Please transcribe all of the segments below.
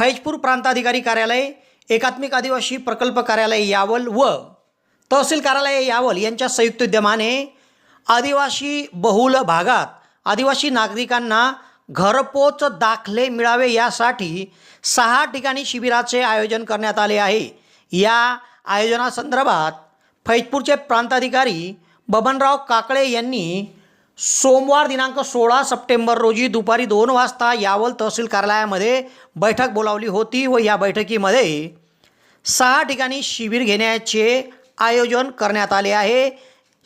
फैजपूर प्रांताधिकारी कार्यालय एकात्मिक आदिवासी प्रकल्प कार्यालय यावल व तहसील कार्यालय यावल यांच्या संयुक्त उद्यमाने आदिवासी बहुल भागात आदिवासी नागरिकांना घरपोच दाखले मिळावे यासाठी सहा ठिकाणी शिबिराचे आयोजन करण्यात आले आहे. या आयोजनासंदर्भात फैजपूरचे प्रांताधिकारी बबनराव काकळे यांनी सोमवार दिनांक सोळा सप्टेंबर रोजी दुपारी दोन वाजता यावल तहसील कार्यालयामध्ये बैठक बोलावली होती व या बैठकीमध्ये सहा ठिकाणी शिबिर घेण्याचे आयोजन करण्यात आले आहे.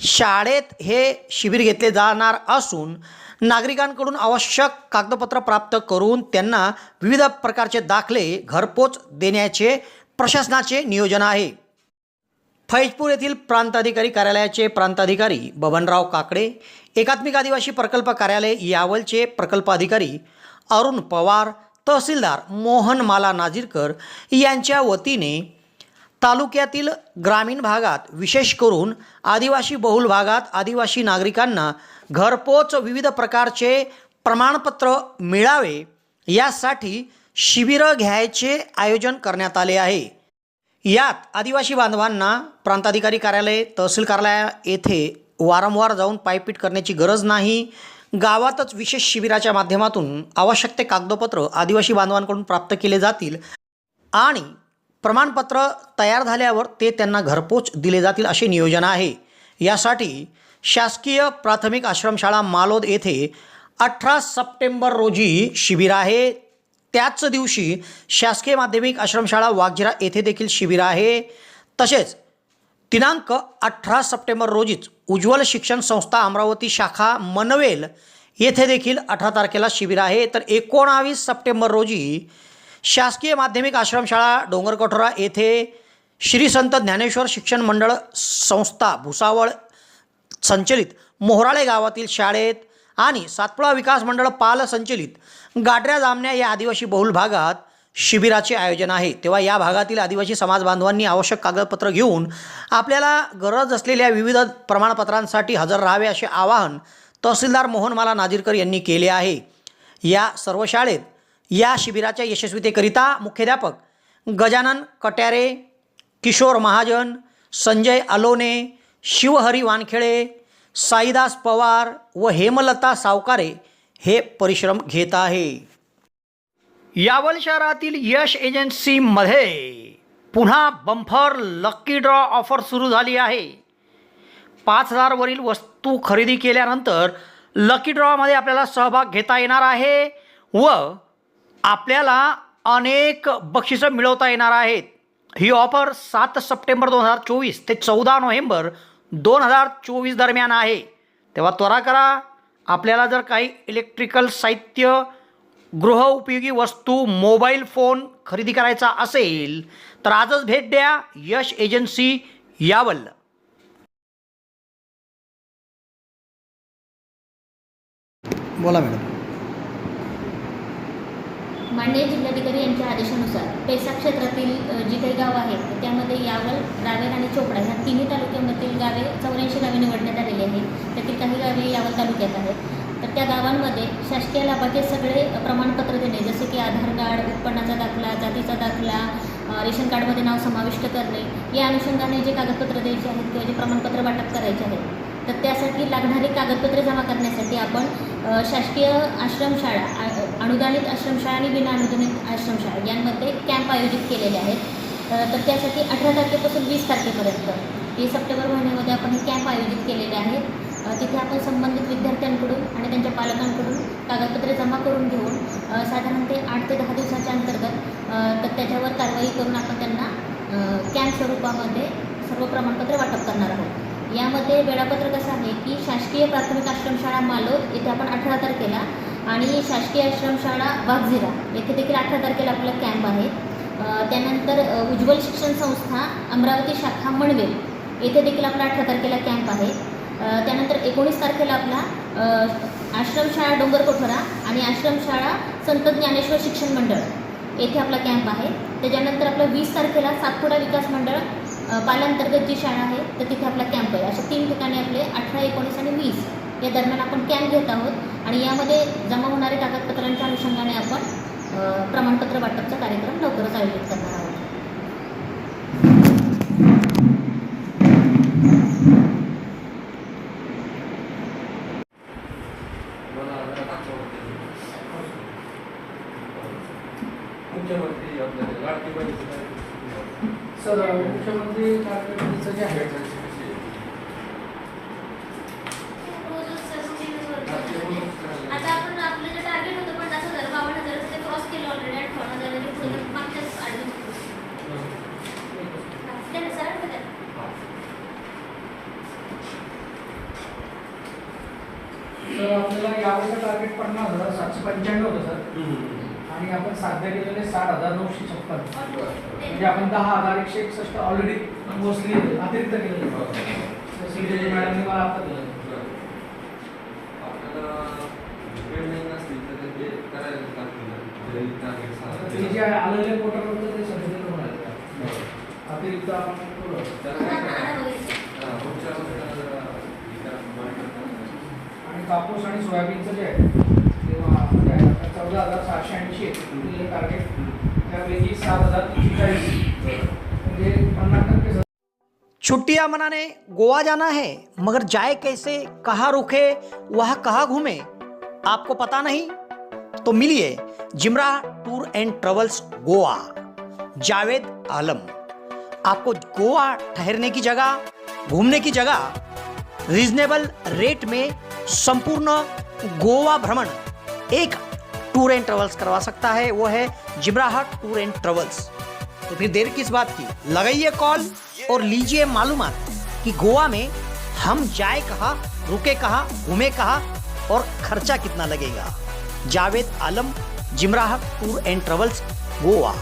शाळेत हे शिबिर घेतले जाणार असून नागरिकांकडून आवश्यक कागदपत्र प्राप्त करून त्यांना विविध प्रकारचे दाखले घरपोच देण्याचे प्रशासनाचे नियोजन आहे. फैजपूर येथील प्रांताधिकारी कार्यालयाचे प्रांताधिकारी बबनराव काकडे एकात्मिक आदिवासी प्रकल्प कार्यालय यावलचे प्रकल्प अधिकारी अरुण पवार तहसीलदार मोहन माला नाजीरकर यांच्या वतीने तालुक्यातील ग्रामीण भागात विशेष करून आदिवासी बहुल भागात आदिवासी नागरिकांना घरपोच विविध प्रकारचे प्रमाणपत्र मिळावे यासाठी शिबिरं घ्यायचे आयोजन करण्यात आले आहे. यात आदिवासी बांधवांना प्रांताधिकारी कार्यालय तहसील कार्यालय येथे वारंवार जाऊन पायपीट करण्याची गरज नाही. गावातच विशेष शिबिराच्या माध्यमातून आवश्यक ते कागदपत्र आदिवासी बांधवांकडून प्राप्त केले जातील आणि प्रमाणपत्र तयार झाल्यावर ते त्यांना घरपोच दिले जातील असे नियोजन आहे. यासाठी शासकीय प्राथमिक आश्रमशाळा मालोद येथे अठरा सप्टेंबर रोजी शिबिर आहे. त्याच दिवशी शासकीय माध्यमिक आश्रमशाळा वाघजिरा येथे देखील शिबिर आहे. तसेच दिनांक अठरा सप्टेंबर रोजीच उज्ज्वल शिक्षण संस्था अमरावती शाखा मनवेल येथे देखील अठरा तारखेला शिबिर आहे. तर एकोणावीस सप्टेंबर रोजी शासकीय माध्यमिक आश्रमशाळा डोंगरकठोरा येथे श्री संत ज्ञानेश्वर शिक्षण मंडळ संस्था भुसावळ संचलित मोहराळे गावातील शाळेत आणि सातपुळा विकास मंडळ पाल संचलित. गाडऱ्या जामण्या या आदिवासी बहुल भागात शिबिराचे आयोजन आहे. तेव्हा या भागातील आदिवासी समाज बांधवांनी आवश्यक कागदपत्र घेऊन आपल्याला गरज असलेल्या विविध प्रमाणपत्रांसाठी हजर राहावे असे आवाहन तहसीलदार मोहनमाला नाजीरकर यांनी केले आहे. या सर्व शाळेत या शिबिराच्या यशस्वीतेकरिता मुख्याध्यापक गजानन कट्यारे किशोर महाजन संजय अलोने शिवहरी वानखेडे साईदास पवार व हेमलता सावकारे हे परिश्रम घेत आहे. यावल शहरातील यश एजन्सीमध्ये पुन्हा बंफर लक्की ड्रॉ ऑफर सुरू झाली आहे. पाच हजारवरील वस्तू खरेदी केल्यानंतर लकी ड्रॉमध्ये आपल्याला सहभाग घेता येणार आहे व आपल्याला अनेक बक्षिसं मिळवता येणार आहेत. ही ऑफर सात सप्टेंबर दोन हजार चोवीस ते चौदा नोव्हेंबर दोन हजार चोवीस दरम्यान आहे. तेव्हा त्वरा करा आपल्याला जर काही इलेक्ट्रिकल साहित्य गृहउपयोगी वस्तू मोबाईल फोन खरेदी करायचा असेल तर आजच भेट द्या यश एजन्सी यावल. बोला मॅडम. मान्य जिल्हाधिकारी यांच्या आदेशानुसार पेसा क्षेत्रातील जी काही गावं आहेत त्यामध्ये यावल रावेर आणि चोपडा ह्या तिन्ही तालुक्यांमधील गावे चौऱ्याऐंशी गावे निवडण्यात आलेली आहेत. त्यातील काही गावे यावल तालुक्यात आहेत. तर त्या गावांमध्ये शासकीय लाभाचे सगळे प्रमाणपत्र देणे जसे की आधार कार्ड उत्पन्नाचा दाखला जातीचा दाखला रेशन कार्डमध्ये नाव समाविष्ट करणे या अनुषंगाने जे कागदपत्र द्यायचे आहेत किंवा जे प्रमाणपत्र वाटप करायचे आहेत तर त्यासाठी लागणारी कागदपत्रे जमा करण्यासाठी आपण शासकीय आश्रमशाळा अनुदानित आश्रमशाळा आणि विना अनुदानित आश्रमशाळा यांमध्ये कॅम्प आयोजित केलेले आहेत. तर त्यासाठी अठरा तारखेपासून वीस तारखेपर्यंत हे सप्टेंबर महिन्यामध्ये आपण हे कॅम्प आयोजित केलेले आहेत. तिथे आपण संबंधित विद्यार्थ्यांकडून आणि त्यांच्या पालकांकडून कागदपत्रे जमा करून घेऊन साधारण ते आठ ते दहा दिवसाच्या अंतर्गत तर त्याच्यावर कारवाई करून आपण त्यांना कॅम्प स्वरूपामध्ये सर्व प्रमाणपत्रे वाटप करणार आहोत. यामध्ये वेळापत्रक असं आहे की शासकीय प्राथमिक आश्रमशाळा मालोद येथे आपण अठरा तारखेला आणि शासकीय आश्रमशाळा वाघझिरा. येथे देखील अठरा तारखेला आपला कॅम्प आहे. त्यानंतर उज्ज्वल शिक्षण संस्था अमरावती शाखा मणवेल. येथे देखील आपला अठरा तारखेला कॅम्प आहे. त्यानंतर एकोणीस तारखेला आपला आश्रमशाळा आश्रमशाळा डोंगरकोठरा आणि आश्रमशाळा संत ज्ञानेश्वर शिक्षण मंडळ येथे आपला कॅम्प आहे. त्याच्यानंतर आपला वीस तारखेला सातपुडा विकास मंडळ पालांतर्गत जी शाळा आहे तर तिथे आपला कॅम्प आहे. अशा तीन ठिकाणी आपले अठरा एकोणीस आणि वीस या दरम्यान आपण कॅम्प घेत आहोत. आणि यामध्ये जमा होणाऱ्या कागदपत्रांच्या अनुषंगाने आपण प्रमाणपत्र वाटपचा कार्यक्रम लवकरच आयोजित करणार आहोत. मुख्यमंत्री सर मुख्यमंत्री जे आहे आता आपण आपलं जे टार्गेट होतं पन्नास हजार बावन्न हजार ते क्रॉस केलं ऑलरेडी अठ्ठावन्न हजार पुढे मागच्याच त्यानुसार तर आपल्याला यावेळेचं टार्गेट पन्नास हजार सातशे पंच्याण्णव होतं सर आणि आपण साध्य केलेले साठ हजार नऊशे छप्पन. म्हणजे आपण दहा हजार एकशे एकसष्ट ऑलरेडी मोस्टली अतिरिक्त केलेले. श्रीदेवी मॅडमने मला आता दिलं आपल्याला पेंडिंग असतील तर ते करायला आलेले पोर्टल कापूस आणि सोयाबीनचं जे आहे तेव्हा चौदा हज़ार सहाशे ऐंशी दिलेलं टार्गेट त्यापैकी सात हज़ार तीनशे चाळीस म्हणजे पन्नास टक्के छुट्टियाँ मनाने गोवा जाना है, मगर जाए कैसे, कहाँ रुके, वहाँ कहाँ घूमे, आपको पता नहीं? तो मिलिए Jimra tour and travels Goa. Javed Alam, आपको गोवा ठहरने की जगह, घूमने की जगह रीजनेबल रेट में संपूर्ण गोवा भ्रमण एक टूर एंड ट्रेवल्स करवा सकता है, वो है जिब्राहट टूर एंड ट्रेवल्स तो फिर देर किस बात की? लगाइए कॉल और लीजिए मालूमात कि गोवा में हम जाए कहा, रुके कहा, घूमे कहा और खर्चा कितना लगेगा। Javed Alam Jimra tour and travels Goa.